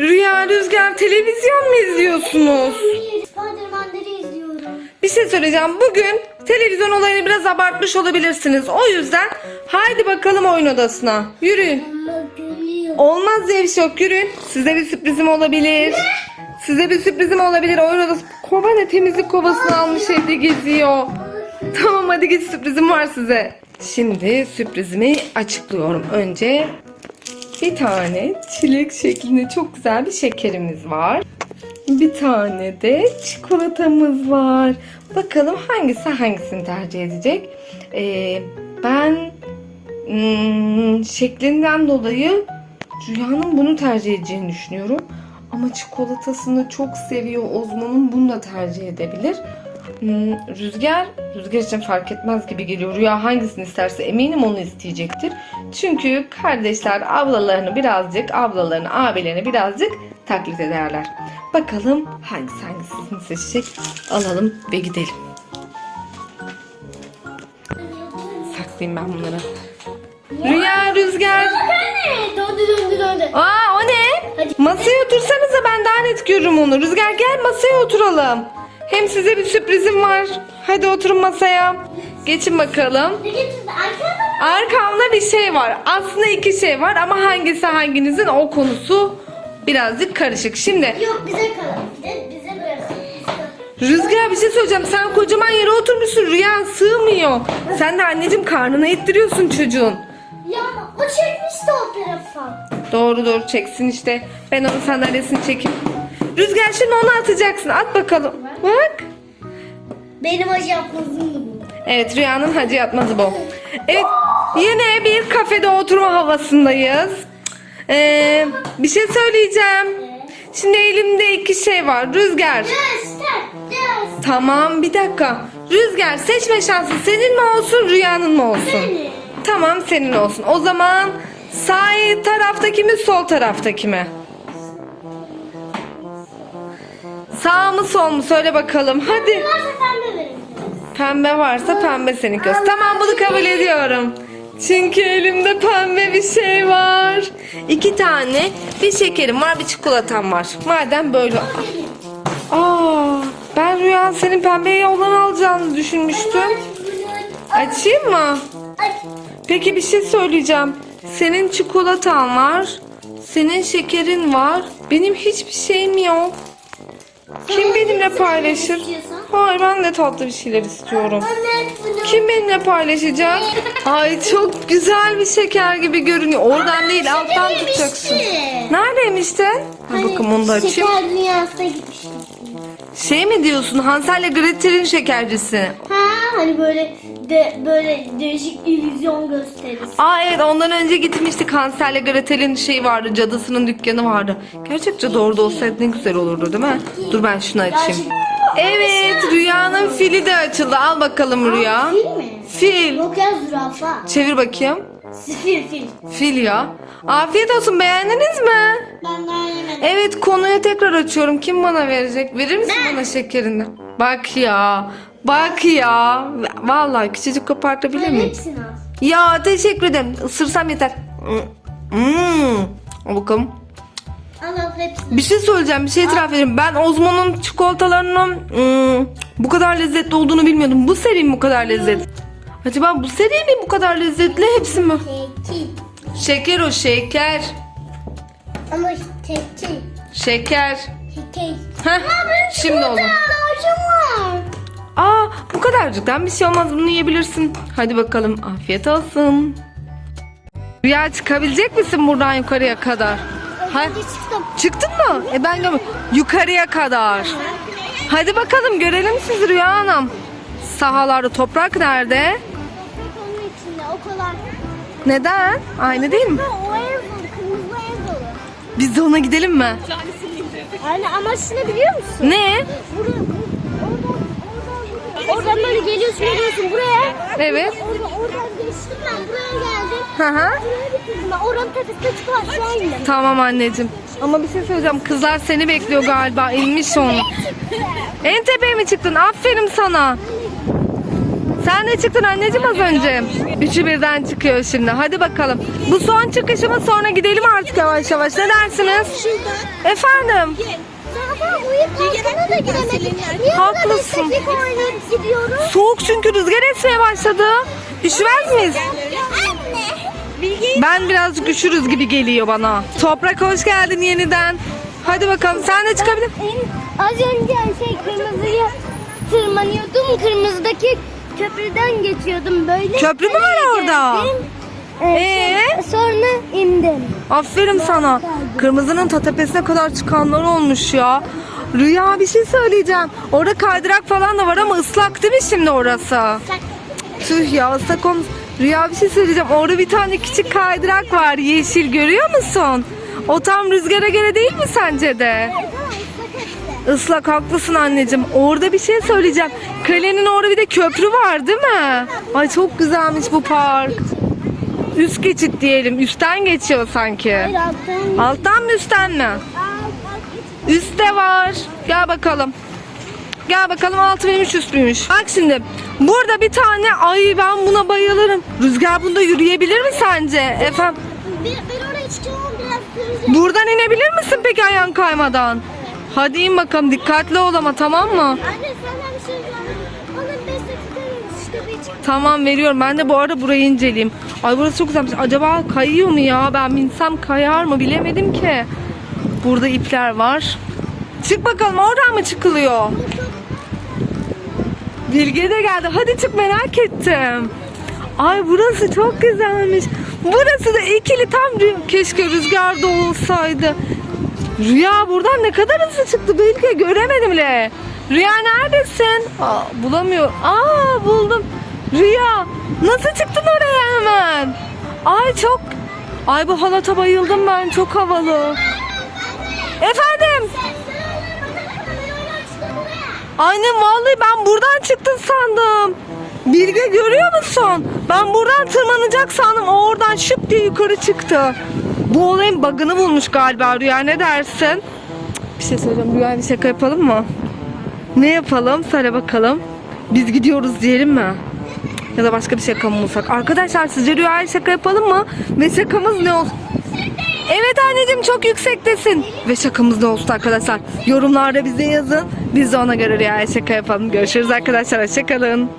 Rüya Rüzgar televizyon mu izliyorsunuz? Spiderman'ları izliyorum. Bir şey söyleyeceğim. Bugün televizyon olayını biraz abartmış olabilirsiniz. O yüzden haydi bakalım oyun odasına. Yürüyün. Ama gülüyor. Olmaz bir şey. Yürüyün. Size bir sürprizim olabilir. Size bir sürprizim olabilir. Oyun odası. Kova ne temizlik kovasını almış evde geziyor. Tamam hadi git sürprizim var size. Şimdi sürprizimi açıklıyorum. Önce bir tane çilek şeklinde çok güzel bir şekerimiz var. Bir tane de çikolatamız var. Bakalım hangisi hangisini tercih edecek? Ee, ben hmm, şeklinden dolayı Rüya'nın bunu tercih edeceğini düşünüyorum. Ama çikolatasını çok seviyor Ozmo'nun bunu da tercih edebilir. Hmm, Rüzgar, Rüzgar için fark etmez gibi geliyor. Rüya hangisini isterse eminim onu isteyecektir. Çünkü kardeşler ablalarını birazcık, ablalarını, abilerini birazcık taklit ederler. Bakalım hangisi hangisini seçecek alalım ve gidelim. Saklayayım ben bunları. Rüya, Rüzgar. Döndü döndü döndü. Aa o ne? Masaya otursanıza ben daha net görürüm onu. Rüzgar gel masaya oturalım. Hem size bir sürprizim var. Hadi oturun masaya. Geçin bakalım. Arkamda bir şey var. Aslında iki şey var ama hangisi hanginizin o konusu birazcık karışık. Şimdi Yok bize kalın. Bize, bize bırakın. Rüzgar bir şey söyleyeceğim. Sen kocaman yere oturmuşsun. Rüya sığmıyor. Sen de anneciğim karnına ittiriyorsun çocuğun. Ya o çekmişti o tarafa. Doğru doğru çeksin işte. Ben onun sandalyesini çekeyim. Rüzgar şimdi onu atacaksın. At bakalım. Bak. Benim acı yapmazım bu. Evet Rüya'nın hacı yatmazı bu. Evet yine bir kafede oturma havasındayız. Ee, bir şey söyleyeceğim. Şimdi elimde iki şey var. Rüzgar. Tamam bir dakika. Rüzgar seçme şansı senin mi olsun Rüya'nın mı olsun? Benim. Tamam senin olsun. O zaman sağ taraftaki mi sol taraftaki mi? Sağ mı sol mu söyle bakalım hadi. Varsa pembe verin. Pembe varsa pembe senin göz. Tamam bunu kabul ediyorum. Çünkü elimde pembe bir şey var. İki tane bir şekerim var bir çikolatam var. Madem böyle. Aa, ben Rüya senin pembeye olan alacağını düşünmüştüm. Açayım mı? Peki bir şey söyleyeceğim. Senin çikolatan var. Senin şekerin var. Benim hiçbir şeyim yok. Kim benimle paylaşır? Hayır ben de tatlı bir şeyler istiyorum. Kim benimle paylaşacak? Ay çok güzel bir şeker gibi görünüyor. Oradan değil alttan şeker tutacaksın. yemişti. Neredeymişti? Ha, bakın onu da açayım. Şeker dünyasına gitmiştik. Şey mi diyorsun? Hansel ile Gretel'in şekercisi. Ha hani böyle de böyle değişik illüzyon gösterisi. Aa evet ondan önce gitmiştik Hansel ile Gretel'in şeyi vardı. Cadısının dükkanı vardı. Gerçek cadı orada olsaydı ne güzel olurdu değil mi? Dur ben şunu açayım. Evet Rüya'nın fili de açıldı. Al bakalım Rüya. Fil mi? Fil. Yok ya zürafa. Çevir bakayım. Fil fil. Fil ya. Afiyet olsun beğendiniz mi? Ben daha yemedim. Evet konuyu tekrar açıyorum. Kim bana verecek? Verir misin bana şekerini? Bak ya. Bak ya. Vallahi küçücük kopartabilir Ben miyim? hepsini al. Ya teşekkür ederim. Isırsam yeter. Hmm. Al bakalım. Al al hepsini. Bir şey söyleyeceğim. Bir şey itiraf edeyim. Ben Ozmo'nun çikolatalarının hmm, bu kadar lezzetli olduğunu bilmiyordum. Bu seri mi bu kadar lezzetli? Acaba bu seri mi bu kadar lezzetli? Hepsi mi? Teki. Şeker o şeker. Ama. Şeker. Teki. Heh, şimdi oldu. Aa bu kadarcıktan bir şey olmaz bunu yiyebilirsin. Hadi bakalım afiyet olsun. Rüya çıkabilecek misin buradan yukarıya kadar? Ha, Hadi çıktım. çıktın mı? E ben de yukarıya kadar. Hadi bakalım görelim sizi Rüya Hanım. Sahalarda toprak nerede? Neden? Aynı değil mi? O ev dolu. Kırmızı ev dolu. Biz de ona gidelim mi? Anne amaç ne biliyor musun? Ne? Buraya, oradan, oradan, oradan böyle geliyorsun geliyorsun buraya. Evet. Orada, oradan geçtim ben buraya geldim. Hı hı. Buraya bitirdim ben. Oranın tepesine çıkıp aşağı indim. Tamam anneciğim. Ama bir şey söyleyeceğim. Kızlar seni bekliyor galiba. İnmiş onu. En tepeye mi çıktın? Aferin sana. Sen de çıktın anneciğim az önce. Üçü birden çıkıyor şimdi. Hadi bakalım. Bu son çıkışımız sonra gidelim artık yavaş yavaş. Ne dersiniz? Efendim? Zaten uyum parkına da giremedik. Haklısın. Soğuk çünkü rüzgar esmeye başladı. Üşümez miyiz? Anne. Ben birazcık üşürüz gibi geliyor bana. Toprak hoş geldin yeniden. Hadi bakalım sen de çıkabilir. Az önce şey kırmızıya tırmanıyordum. Kırmızıdaki köprüden geçiyordum böyle. Köprü mü var orada? Geldim. Ee, Ee? Sonra indim. Aferin sana. Kırmızının ta tepesine kadar çıkanlar olmuş ya. Rüya bir şey söyleyeceğim. Orada kaydırak falan da var ama ıslak değil mi şimdi orası? Tüh ya ıslak olmuş. Rüya bir şey söyleyeceğim. Orada bir tane küçük kaydırak var yeşil görüyor musun? O tam rüzgara göre değil mi sence de? Islak haklısın anneciğim. Orada bir şey söyleyeceğim. Kalenin orada bir de köprü var değil mi? Ay çok güzelmiş bu park. Üst geçit diyelim. Üstten geçiyor sanki. Hayır alttan. Alttan mı üstten mi? Üstte var. Gel bakalım. Gel bakalım altı mıymış üst müymüş? Bak şimdi burada bir tane ay ben buna bayılırım. Rüzgar bunda yürüyebilir mi sence? Efendim Bir, ben oraya çıkacağım biraz buradan inebilir misin peki ayağın kaymadan? Hadi in bakalım dikkatli ol ama tamam mı? Anne senden bir şey ricam. Bana 5 dakika ver, işte bir. Tamam veriyorum. Ben de bu arada burayı inceleyeyim. Ay burası çok güzelmiş. Acaba kayıyor mu ya? Ben binsem kayar mı? Bilemedim ki. Burada ipler var. Çık bakalım oradan mı çıkılıyor? Bilge de geldi. Hadi çık merak ettim. Ay burası çok güzelmiş. Burası da ikili tam rü- keşke rüzgarda olsaydı. Rüya buradan ne kadar hızlı çıktı Bilge göremedim bile. Rüya neredesin? Aa, bulamıyorum. Aa buldum. Rüya nasıl çıktın oraya hemen? Ay çok. Ay bu halata bayıldım ben çok havalı. Efendim? Annem vallahi ben buradan çıktın sandım. Bilge görüyor musun? Ben buradan tırmanacak sandım. O oradan şıp diye yukarı çıktı. Bu olayın bug'ını bulmuş galiba Rüya ne dersin? Bir şey söyleyeceğim Rüya bir şaka yapalım mı? Ne yapalım? Söyle bakalım. Biz gidiyoruz diyelim mi? Ya da başka bir şaka mı bulsak? Arkadaşlar sizce Rüya'ya şaka yapalım mı? Ve şakamız ne olsun? Evet anneciğim çok yüksektesin. Ve şakamız ne olsun arkadaşlar? Yorumlarda bize yazın. Biz de ona göre Rüya'ya şaka yapalım. Görüşürüz arkadaşlar. Hoşçakalın.